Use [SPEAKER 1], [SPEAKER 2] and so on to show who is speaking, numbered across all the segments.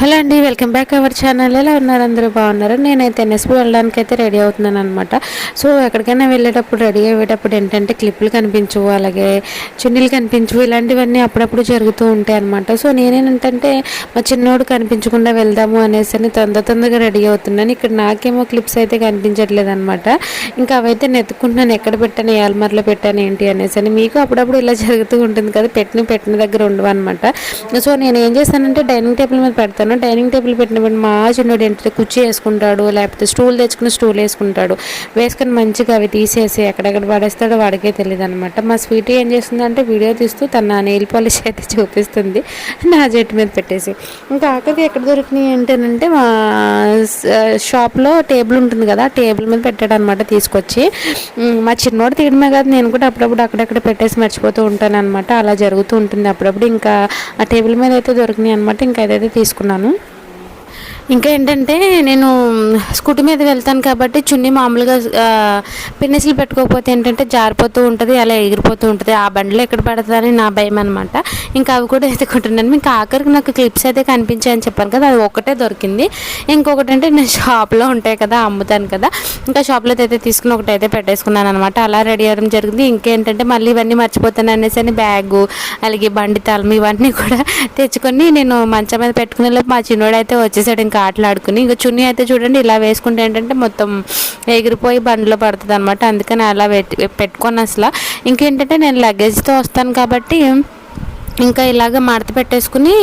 [SPEAKER 1] Hello అండి welcome back our channel. ఎలా ఉన్నారు? అందరూ బాగున్నారు? నేనైతే ఎన్ఎస్పి వెళ్ళడానికి అయితే రెడీ అవుతున్నాను అనమాట సో ఎక్కడికైనా వెళ్ళేటప్పుడు రెడీ అయ్యేటప్పుడు ఏంటంటే క్లిప్పులు కనిపించవు అలాగే చున్నీలు కనిపించవు ఇలాంటివన్నీ అప్పుడప్పుడు జరుగుతూ ఉంటాయి అనమాట సో నేనేంటంటే మా చిన్నోడు కనిపించకుండా వెళ్దాము అనేసి అని తొందర తొందరగా రెడీ అవుతున్నాను. ఇక్కడ నాకేమో క్లిప్స్ అయితే కనిపించట్లేదు అనమాట ఇంకా అవైతే నెత్తుకుంటున్నాను ఎక్కడ పెట్టాను ఏ పెట్టాను ఏంటి అనేసి అని. మీకు అప్పుడప్పుడు ఇలా జరుగుతూ ఉంటుంది కదా పెట్టిన పెట్టిన దగ్గర ఉండవు అనమాట సో నేను ఏం చేశానంటే డైనింగ్ టేబుల్ మీద పెడతాను డైనింగ్ టేబుల్ పెట్టినప్పుడు మా చిన్నోడు ఏంటంటే కుర్చీ వేసుకుంటాడు లేకపోతే స్టూల్ తెచ్చుకుని స్టూల్ వేసుకుంటాడు. వేసుకొని మంచిగా అవి తీసేసి ఎక్కడెక్కడ పడేస్తాడో వాడికే తెలియదు అనమాట మా స్వీటీ ఏం చేస్తుందంటే వీడియో తీస్తూ తన నెయిల్ పాలిష్ అయితే చూపిస్తుంది నా జట్టు మీద పెట్టేసి. ఇంకా ఆకలి ఎక్కడ దొరికినాయి ఏంటంటే మా షాప్లో టేబుల్ ఉంటుంది కదా టేబుల్ మీద పెట్టాడు అనమాట తీసుకొచ్చి మా చిన్నోడు తీయడమే కాదు నేను కూడా అప్పుడప్పుడు అక్కడక్కడ పెట్టేసి మర్చిపోతూ ఉంటాను అనమాట అలా జరుగుతూ ఉంటుంది అప్పుడప్పుడు. ఇంకా ఆ టేబుల్ మీద అయితే దొరికినాయి అనమాట ఇంకా ఏదైతే తీసుకున్నాను Salut. ఇంకా ఏంటంటే నేను స్కూటీ మీద వెళ్తాను కాబట్టి చున్నీ మామూలుగా ఆ, పెట్టుకోకపోతే ఏంటంటే జారిపోతూ ఉంటుంది అలా ఎగిరిపోతూ ఉంటుంది. ఆ బండిలో ఎక్కడ పడుతుందని నా భయం అనమాట ఇంకా అవి కూడా ఎత్తుకుంటున్నాను. ఇంకా ఆఖరికి నాకు క్లిప్స్ అయితే కనిపించాయని చెప్పాను కదా అది ఒకటే దొరికింది. ఇంకొకటి అంటే నేను షాప్లో ఉంటాయి కదా అమ్ముతాను కదా. ఇంకా షాప్లో అయితే తీసుకుని ఒకటి అయితే పెట్టేసుకున్నాను అనమాట అలా రెడీ అవ్వడం జరిగింది. ఇంకేంటంటే మళ్ళీ ఇవన్నీ మర్చిపోతాను అనేసి అని బ్యాగు అలాగే బండి తలం ఇవన్నీ కూడా తెచ్చుకొని నేను మంచం మీద పెట్టుకునే లోపు మా చిన్నోడు అయితే వచ్చేసాడు. ఇంకా ఆటలాడుకుని ఇంకా చున్నీ అయితే చూడండి ఇలా వేసుకుంటే ఏంటంటే మొత్తం ఎగిరిపోయి బండిలో పడుతుంది అనమాట అందుకని అలా పెట్టి పెట్టుకొని అసలు. ఇంకేంటంటే నేను లగేజ్తో వస్తాను కాబట్టి ఇంకా ఇలాగ మడత పెట్టేసుకుని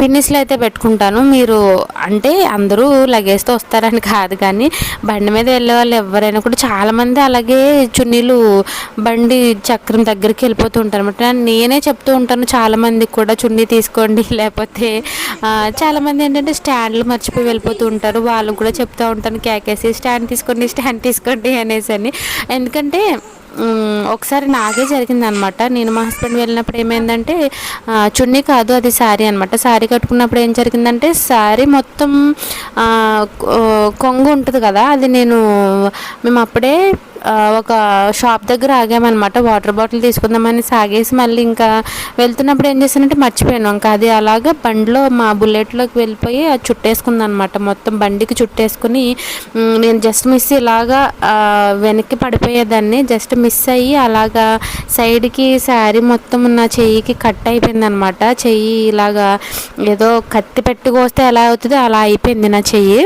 [SPEAKER 1] పిన్నిస్లో అయితే పెట్టుకుంటాను. మీరు అంటే అందరూ లగేజ్తో వస్తారని కాదు కానీ బండి మీద వెళ్ళే వాళ్ళు ఎవరైనా కూడా చాలామంది అలాగే చున్నీలు బండి చక్రం దగ్గరికి వెళ్ళిపోతూ ఉంటారు అనమాట నేనే చెప్తూ ఉంటాను చాలామందికి కూడా చున్నీ తీసుకోండి లేకపోతే చాలామంది ఏంటంటే స్టాండ్లు మర్చిపోయి వెళ్ళిపోతూ ఉంటారు. వాళ్ళు కూడా చెప్తూ ఉంటాను కేకేసి స్టాండ్ తీసుకోండి స్టాండ్ తీసుకోండి అనేసి అని. ఎందుకంటే ఒకసారి నాకే జరిగింది అనమాట నేను మా హస్బెండ్ వెళ్ళినప్పుడు ఏమైందంటే చున్నీ కాదు అది శారీ అనమాట. శారీ కట్టుకున్నప్పుడు ఏం జరిగిందంటే శారీ మొత్తం కొంగు ఉంటుంది కదా అది నేను మేము అప్పుడే ఒక షాప్ దగ్గర ఆగామన్నమాట. వాటర్ బాటిల్ తీసుకుందామని సాగేసి మళ్ళీ ఇంకా వెళ్తున్నప్పుడు ఏం చేశానంటే మర్చిపోయాను. ఇంకా అది అలాగా బండిలో మా బుల్లెట్లోకి వెళ్ళిపోయి అది చుట్టేసుకుంది అనమాట మొత్తం బండికి చుట్టేసుకుని నేను జస్ట్ మిస్ ఇలాగా వెనక్కి పడిపోయేదాన్ని. జస్ట్ మిస్ అయ్యి అలాగా సైడ్కి శారీ మొత్తం నా చెయ్యికి కట్ అయిపోయింది అనమాట చెయ్యి ఇలాగా ఏదో కత్తి పెట్టి కోస్తే ఎలా అవుతుందో? అలా అయిపోయింది నా చెయ్యి.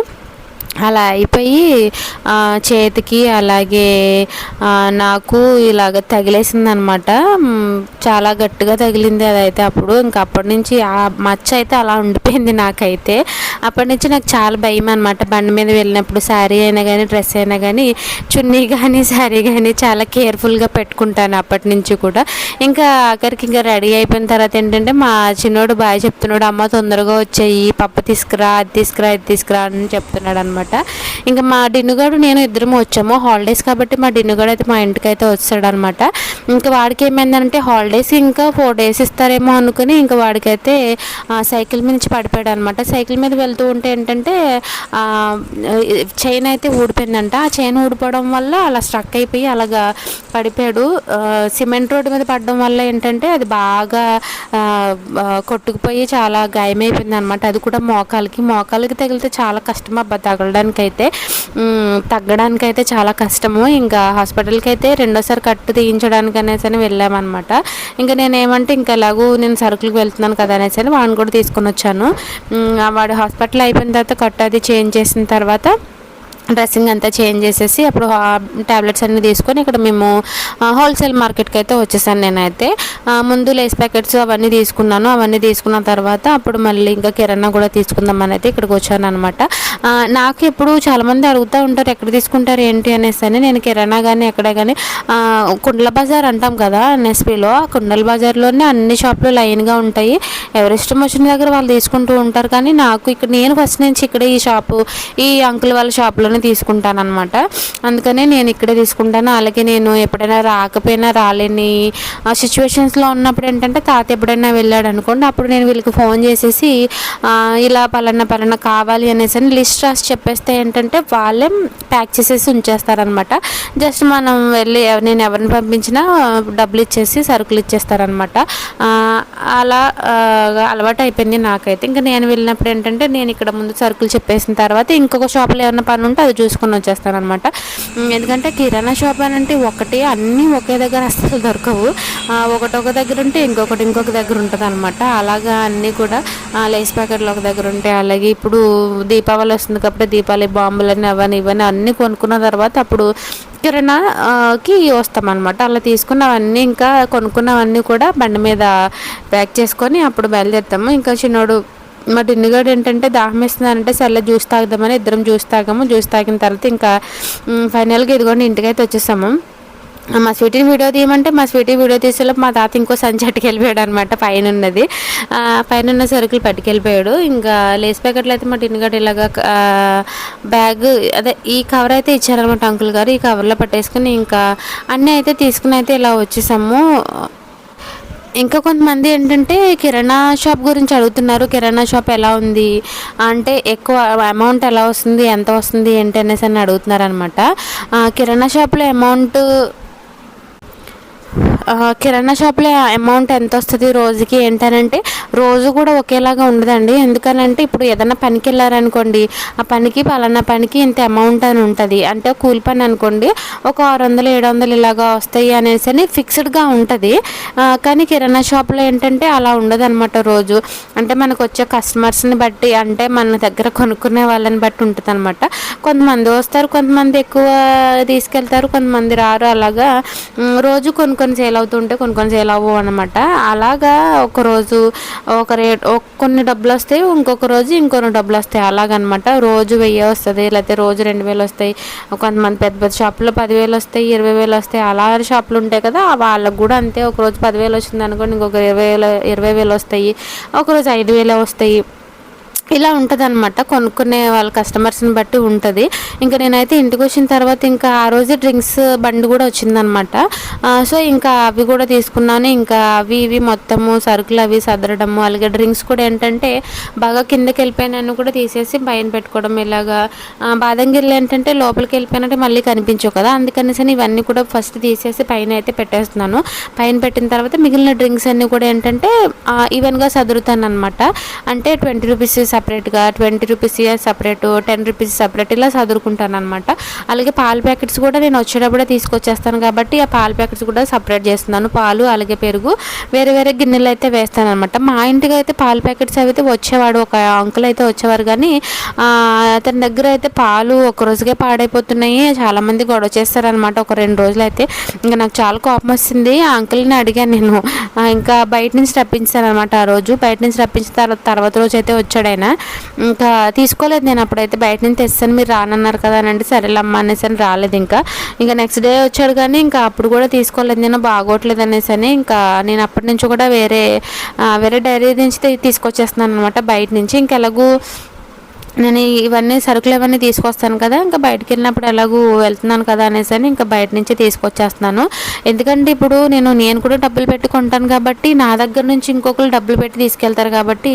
[SPEAKER 1] అలా అయిపోయి చేతికి అలాగే నాకు ఇలాగ తగిలేసింది అనమాట చాలా గట్టిగా తగిలింది అదైతే అప్పుడు. ఇంకా అప్పటి నుంచి ఆ మచ్చ అయితే అలా ఉండిపోయింది నాకైతే. అప్పటి నుంచి నాకు చాలా భయం అనమాట బండి మీద వెళ్ళినప్పుడు శారీ అయినా కానీ డ్రెస్ అయినా కానీ చున్నీ కానీ శారీ కానీ చాలా కేర్ఫుల్గా పెట్టుకుంటాను అప్పటి నుంచి కూడా. ఇంకా ఆఖరికి ఇంకా రెడీ అయిపోయిన తర్వాత ఏంటంటే మా చిన్నోడు బాగా చెప్తున్నాడు అమ్మ తొందరగా వచ్చాయి పప్పు తీసుకురా అది తీసుకురా ఇది తీసుకురా అని చెప్తున్నాడు అనమాట ఇంకా మా డిన్నుగాడు నేను ఇద్దరము వచ్చాము. హాలిడేస్ కాబట్టి మా డిన్నుగాడు అయితే మా ఇంటికి అయితే వచ్చాడు అనమాట ఇంకా వాడికి ఏమైందంటే హాలిడేస్ ఇంకా ఫోర్ డేస్ ఇస్తారేమో అనుకుని ఇంకా వాడికైతే సైకిల్ మీద నుంచి పడిపోయాడు అనమాట సైకిల్ మీద వెళ్తూ ఉంటే ఏంటంటే చైన్ అయితే ఊడిపోయిందంట. ఆ చైన్ ఊడిపోవడం వల్ల అలా స్ట్రక్ అయిపోయి అలాగా పడిపోయాడు. సిమెంట్ రోడ్డు మీద పడడం వల్ల ఏంటంటే అది బాగా కొట్టుకుపోయి చాలా గాయమైపోయింది అనమాట అది కూడా మోకాలకి. మోకాలకి తగిలితే చాలా కష్టం అబ్బా తగలడానికి అయితే తగ్గడానికి అయితే చాలా కష్టము. ఇంకా హాస్పిటల్కి అయితే రెండోసారి కట్టు తీయించడానికి అనేసి అని వెళ్ళామన్నమాట. ఇంకా నేను ఏమంటే ఇంకా ఎలాగూ నేను సరుకులకు వెళ్తున్నాను కదా అనేసి అని వాడిని కూడా తీసుకొని వచ్చాను వాడు హాస్పిటల్ అయిపోయిన తర్వాత కట్టు అది చేంజ్ చేసిన తర్వాత డ్రెస్సింగ్ అంతా చేంజ్ చేసేసి అప్పుడు ట్యాబ్లెట్స్ అన్నీ తీసుకొని ఇక్కడ మేము హోల్సేల్ మార్కెట్కి అయితే వచ్చేసాను నేనైతే. ముందు లేస్ ప్యాకెట్స్ అవన్నీ తీసుకున్నాను. అవన్నీ తీసుకున్న తర్వాత అప్పుడు మళ్ళీ ఇంకా కిరాణా కూడా తీసుకుందామని అయితే ఇక్కడికి వచ్చాను అనమాట నాకు ఇప్పుడు చాలామంది అడుగుతూ ఉంటారు ఎక్కడ తీసుకుంటారు ఏంటి? అనేసి అని. నేను కిరాణా కానీ ఎక్కడ కానీ కుండల బజార్ అంటాం కదా ఎన్ఎస్పీలో. ఆ కుండల బజార్లోనే అన్ని షాపులు లైన్గా ఉంటాయి. ఎవరి ఇష్టం వచ్చిన దగ్గర వాళ్ళు తీసుకుంటూ ఉంటారు. కానీ నాకు ఇక్కడ నేను ఫస్ట్ నుంచి ఇక్కడ ఈ షాపు ఈ అంకుల్ వాళ్ళ షాప్లో షాప్లోనే తీసుకుంటాను అనమాట అందుకనే నేను ఇక్కడే తీసుకుంటాను. అలాగే నేను ఎప్పుడైనా రాకపోయినా రాలేని సిచ్యువేషన్స్లో ఉన్నప్పుడు ఏంటంటే తాత ఎప్పుడైనా వెళ్ళాడు అనుకోండి అప్పుడు నేను వీళ్ళకి ఫోన్ చేసేసి ఇలా పలానా పలానా కావాలి అనేసి అని లిస్ట్ రాసి చెప్పేస్తే ఏంటంటే వాళ్ళే ప్యాక్ చేసేసి ఉంచేస్తారనమాట జస్ట్ మనం వెళ్ళి నేను ఎవరిని పంపించినా డబ్బులు ఇచ్చేసి సరుకులు ఇచ్చేస్తారనమాట అలా అలవాటు అయిపోయింది నాకైతే. ఇంకా నేను వెళ్ళినప్పుడు ఏంటంటే నేను ఇక్కడ ముందు సరుకులు చెప్పేసిన తర్వాత ఇంకొక షాప్లో ఏమైనా పని ఉంటే అది చూసుకొని వచ్చేస్తాను అనమాట ఎందుకంటే కిరాణా షాప్ అని అంటే ఒకటి అన్నీ ఒకే దగ్గర అస్సలు దొరకవు. ఒకటి ఒక దగ్గర ఉంటే ఇంకొకటి ఇంకొక దగ్గర ఉంటుంది అనమాట అలాగా అన్నీ కూడా లేస్ ప్యాకెట్లు ఒక దగ్గర ఉంటాయి అలాగే ఇప్పుడు దీపావళి వస్తుంది కాబట్టి దీపావళి బాంబులని అవన్నీ ఇవన్నీ అన్నీ కొనుక్కున్న తర్వాత అప్పుడు కిరాణా వస్తామన్నమాట. అలా తీసుకున్నవన్నీ ఇంకా కొనుక్కున్నవన్నీ కూడా బండి మీద ప్యాక్ చేసుకొని అప్పుడు బయలుదేరుతాము. ఇంకా చిన్నోడు మా డిన్నుగాడు ఏంటంటే దాహం వేస్తున్నారంటే సర్లే జ్యూస్ తాగుదామని ఇద్దరం జ్యూస్ తాగాము. జ్యూస్ తాగిన తర్వాత ఇంకా ఫైనల్గా ఇదిగోండి ఇంటికైతే వచ్చేసాము. మా స్వీటీ వీడియో తీయమంటే మా స్వీటీ వీడియో తీసేలో మా తాత ఇంకో సంచి అట్టుకెళ్ళిపోయాడు అనమాట పైన ఉన్నది పైన ఉన్న సరుకులు పట్టుకెళ్ళిపోయాడు. ఇంకా లేస్ ప్యాకెట్లు అయితే మా టిన్నుగాడు ఇలాగా బ్యాగ్ అదే ఈ కవర్ అయితే ఇచ్చారనమాట అంకుల్ గారు. ఈ కవర్లో పట్టేసుకుని ఇంకా అన్నీ అయితే తీసుకుని అయితే ఇలా వచ్చేసాము. ఇంకా కొంతమంది ఏంటంటే కిరాణా షాప్ గురించి అడుగుతున్నారు కిరాణా షాప్ ఎలా ఉంది? అంటే ఎక్కువ అమౌంట్ ఎలా వస్తుంది ఎంత వస్తుంది ఏంటి అనేసి అని అడుగుతున్నారు అనమాట కిరాణా షాప్లో అమౌంట్ కిరాణా షాప్లో అమౌంట్ ఎంత వస్తుంది రోజుకి ఏంటనంటే రోజు కూడా ఒకేలాగా ఉండదండి. ఎందుకనంటే ఇప్పుడు ఏదైనా పనికి వెళ్ళారనుకోండి ఆ పనికి పలానా పనికి ఇంత అమౌంట్ అని ఉంటుంది. అంటే కూలి పని అనుకోండి ఒక ఆరు వందలు ఏడు వందలు ఇలాగా వస్తాయి అనేసి అని ఫిక్స్డ్గా ఉంటుంది. కానీ కిరాణా షాప్లో ఏంటంటే అలా ఉండదు అనమాట రోజు. అంటే మనకు వచ్చే కస్టమర్స్ని బట్టి అంటే మన దగ్గర కొనుక్కునే వాళ్ళని బట్టి ఉంటుంది అనమాట కొంతమంది వస్తారు కొంతమంది ఎక్కువ తీసుకెళ్తారు కొంతమంది రారు అలాగా. రోజు కొన్ని కొన్ని సేల్ అవుతుంటే కొన్ని కొన్ని సేల్ అవ్వవు అనమాట అలాగా ఒక రోజు ఒక రేట్ కొన్ని డబ్బులు వస్తాయి ఇంకొక రోజు ఇంకొన్ని డబ్బులు వస్తాయి. అలాగనమాట. రోజు వెయ్యి వస్తుంది లేకపోతే రోజు రెండు వేలు వస్తాయి. కొంతమంది పెద్ద పెద్ద షాపులో పదివేలు వస్తాయి ఇరవై వేలు వస్తాయి. అలా షాపులు ఉంటాయి కదా వాళ్ళకు కూడా అంతే. ఒక రోజు పదివేలు వచ్చింది అనుకోండి ఇంకొక ఇరవై వేలు ఇరవై వేలు వస్తాయి. ఒకరోజు ఐదు వేలు వస్తాయి. ఇలా ఉంటుంది అనమాట కొనుక్కునే వాళ్ళ కస్టమర్స్ని బట్టి ఉంటుంది. ఇంకా నేనైతే ఇంటికి వచ్చిన తర్వాత ఇంకా ఆ రోజే డ్రింక్స్ బండి కూడా వచ్చిందనమాట సో ఇంకా అవి కూడా తీసుకున్నాను. ఇంకా అవి ఇవి మొత్తము సరుకులు అవి సదరడము అలాగే డ్రింక్స్ కూడా ఏంటంటే బాగా కిందకి వెళ్ళిపోయినాను కూడా తీసేసి పైన పెట్టుకోవడం ఇలాగా. బాదంగిరిలో ఏంటంటే లోపలికి వెళ్ళిపోయినట్టే మళ్ళీ కనిపించవు కదా. అందుకనేసి ఇవన్నీ కూడా ఫస్ట్ తీసేసి పైన అయితే పెట్టేస్తున్నాను. పైన పెట్టిన తర్వాత మిగిలిన డ్రింక్స్ అన్నీ కూడా ఏంటంటే ఈవెన్గా సదురుతాను అనమాట అంటే ట్వంటీ రూపీస్ సపరేట్గా twenty rupees separate ten rupees separate ఇలా చదువుకుంటాను అనమాట అలాగే పాల ప్యాకెట్స్ కూడా నేను వచ్చేటప్పుడే తీసుకొచ్చేస్తాను కాబట్టి ఆ పాల ప్యాకెట్స్ కూడా సపరేట్ చేస్తున్నాను. పాలు అలాగే పెరుగు వేరే వేరే గిన్నెలు అయితే వేస్తాను అనమాట మా ఇంటికి అయితే పాల ప్యాకెట్స్ అయితే వచ్చేవాడు ఒక అంకుల్ అయితే వచ్చేవారు కానీ అతని దగ్గర అయితే పాలు ఒక రోజుకే పాడైపోతున్నాయి. చాలామంది గొడవ చేస్తారనమాట ఒక రెండు రోజులు అయితే. ఇంకా నాకు చాలా కోపం వచ్చింది ఆ అంకుల్ని అడిగాను నేను. ఇంకా బయట నుంచి రప్పించాను అనమాట ఆ రోజు. బయట నుంచి రప్పించిన తర్వాత తర్వాత రోజు అయితే వచ్చాడు ఆయన. ఇంకా తీసుకోలేదు నేను అప్పుడైతే. బయట నుంచి తెస్తాను మీరు రానన్నారు కదా అని అంటే సరేలమ్మా అనేసి అని రాలేదు ఇంకా. ఇంకా నెక్స్ట్ డే వచ్చాడు కానీ ఇంకా అప్పుడు కూడా తీసుకోలేదు నేను బాగోట్లేదు అనేసి అని. ఇంకా నేను అప్పటి నుంచి కూడా వేరే వేరే డైరీ నుంచి తీసుకొచ్చేస్తున్నాను అనమాట బయట నుంచి. ఇంకెలాగూ నేను ఇవన్నీ సరుకులు ఇవన్నీ తీసుకొస్తాను కదా ఇంకా బయటకు వెళ్ళినప్పుడు ఎలాగూ వెళ్తున్నాను కదా అనేసి అని ఇంకా బయట నుంచి తీసుకొచ్చేస్తున్నాను. ఎందుకంటే ఇప్పుడు నేను నేను కూడా డబ్బులు పెట్టుకుంటాను కాబట్టి నా దగ్గర నుంచి ఇంకొకరు డబ్బులు పెట్టి తీసుకెళ్తారు కాబట్టి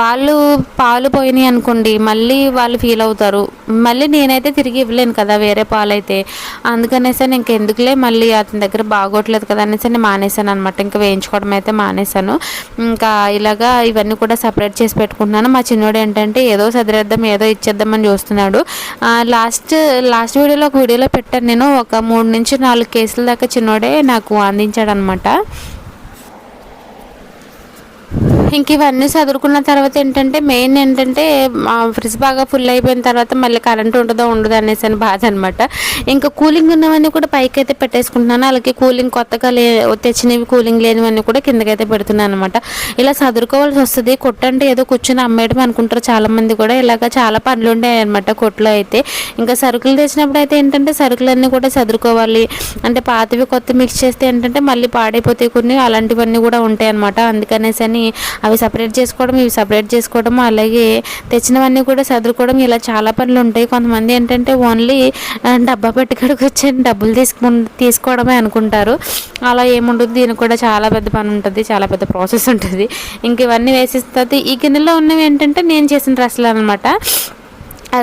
[SPEAKER 1] వాళ్ళు పాలు పోయినాయి అనుకోండి మళ్ళీ వాళ్ళు ఫీల్ అవుతారు. మళ్ళీ నేనైతే తిరిగి ఇవ్వలేను కదా వేరే పాలు అయితే అందుకనేసి అని ఇంకెందుకులే మళ్ళీ అతని దగ్గర బాగోట్లేదు కదా అనేసి నేను మానేశాను అనమాట ఇంకా వేయించుకోవడం అయితే మానేశాను. ఇంకా ఇలాగా ఇవన్నీ కూడా సపరేట్ చేసి పెట్టుకుంటున్నాను. మా చిన్నోడు ఏంటంటే ఏదో ఇచ్చేద్దాం ఏదో ఇచ్చేద్దామని చూస్తున్నాడు. లాస్ట్ లాస్ట్ వీడియోలో ఒక వీడియోలో పెట్టాను నేను. ఒక మూడు నుంచి నాలుగు కేసుల దాకా చిన్నోడే నాకు అందించాడనమాట ఇంక ఇవన్నీ చదువుకున్న తర్వాత ఏంటంటే మెయిన్ ఏంటంటే ఫ్రిడ్జ్ బాగా ఫుల్ అయిపోయిన తర్వాత మళ్ళీ కరెంట్ ఉంటుందో ఉండదు అనేసి అని బాధ అనమాట ఇంకా కూలింగ్ ఉన్నవన్నీ కూడా పైకి అయితే పెట్టేసుకుంటున్నాను. అలాగే కూలింగ్ కొత్తగా లే తెచ్చినవి కూలింగ్ లేనివన్నీ కూడా కిందకైతే పెడుతున్నాను అనమాట ఇలా చదువుకోవాల్సి వస్తుంది. కొట్టు అంటే ఏదో కూర్చొని అమ్మేయడం అనుకుంటారు చాలామంది కూడా. ఇలాగ చాలా పనులు ఉంటాయి అనమాట కొట్లో అయితే. ఇంకా సరుకులు తెచ్చినప్పుడు అయితే ఏంటంటే సరుకులన్నీ కూడా చదువుకోవాలి అంటే పాతవి కొత్త మిక్స్ చేస్తే ఏంటంటే మళ్ళీ పాడైపోతాయి కొన్ని అలాంటివన్నీ కూడా ఉంటాయి అనమాట అందుకనేసి అని అవి సపరేట్ చేసుకోవడం ఇవి సపరేట్ చేసుకోవడం అలాగే తెచ్చినవన్నీ కూడా సదురుకోవడం ఇలా చాలా పనులు ఉంటాయి. కొంతమంది ఏంటంటే ఓన్లీ డబ్బా పెట్టుకడికి వచ్చి డబ్బులు తీసుకు తీసుకోవడమే అనుకుంటారు. అలా ఏముండదు దీనికి కూడా చాలా పెద్ద పని ఉంటుంది చాలా పెద్ద ప్రాసెస్ ఉంటుంది. ఇంక ఇవన్నీ వేసేస్తుంది ఈ గిన్నెలో ఉన్నవి ఏంటంటే నేను చేసిన రసలు అనమాట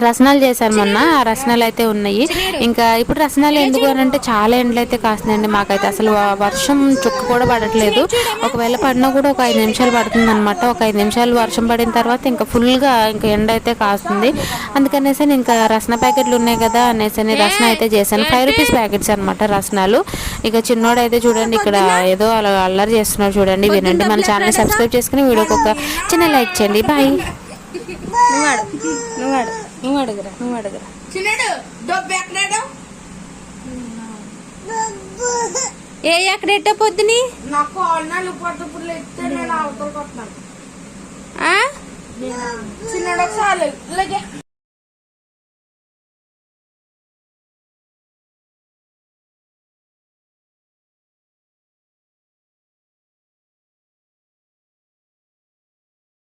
[SPEAKER 1] రసనాలు చేశాను మొన్న. ఆ రసనాలు అయితే ఉన్నాయి. ఇంకా ఇప్పుడు రసనాలు ఎందుకు అని అంటే చాలా ఎండలు అయితే కాస్తున్నాయండి మాకైతే. అసలు వర్షం చుక్క కూడా పడట్లేదు. ఒకవేళ పడినా కూడా ఒక ఐదు నిమిషాలు పడుతుంది అనమాట ఒక ఐదు నిమిషాలు వర్షం పడిన తర్వాత ఇంకా ఫుల్గా ఇంకా ఎండ అయితే కాస్తుంది. అందుకనేసి నేను ఇంకా రసన ప్యాకెట్లు ఉన్నాయి కదా అనేసి రసన అయితే చేశాను. ఫైవ్ రూపీస్ ప్యాకెట్స్ అనమాట రసనాలు. ఇక చిన్నోడు అయితే చూడండి ఇక్కడ ఏదో అలా అల్లరి చేస్తున్నాడు చూడండి. వినండి. మన ఛానల్ సబ్స్క్రైబ్ చేసుకుని వీడియోకి ఒక చిన్న లైక్ చేయండి. బాయ్.
[SPEAKER 2] నువ్వు నువ్వు నువ్వు అడుగురా నువ్వు అడుగురా.
[SPEAKER 3] చిన్నడు డబ్బు ఎక్కడాడు
[SPEAKER 2] ఏ ఎక్కడెట్టా పొద్దుని?
[SPEAKER 3] నాకు అన్నాలు పట్టుపులు ఎత్తే నేను
[SPEAKER 2] ఆ?
[SPEAKER 3] చిన్నడు ఒకసారి ఇలాగే.